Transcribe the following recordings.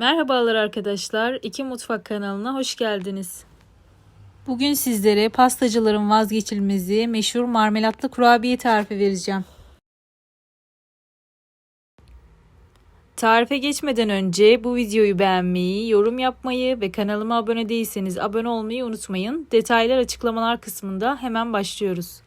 Merhabalar arkadaşlar. İki Mutfak kanalına hoş geldiniz. Bugün sizlere pastacıların vazgeçilmezi meşhur marmelatlı kurabiye tarifi vereceğim. Tarife geçmeden önce bu videoyu beğenmeyi, yorum yapmayı ve kanalıma abone değilseniz abone olmayı unutmayın. Detaylar açıklamalar kısmında hemen başlıyoruz.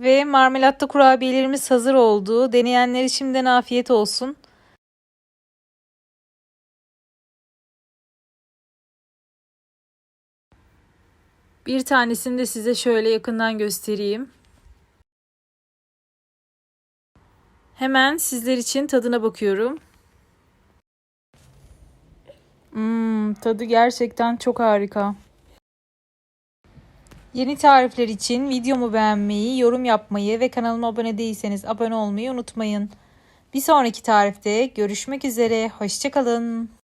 Ve marmelatlı kurabiyelerimiz hazır oldu. Deneyenlere şimdiden afiyet olsun. Bir tanesini de size şöyle yakından göstereyim. Hemen sizler için tadına bakıyorum. Hmm, tadı gerçekten çok harika. Yeni tarifler için videomu beğenmeyi, yorum yapmayı ve kanalıma abone değilseniz abone olmayı unutmayın. Bir sonraki tarifte görüşmek üzere. Hoşçakalın.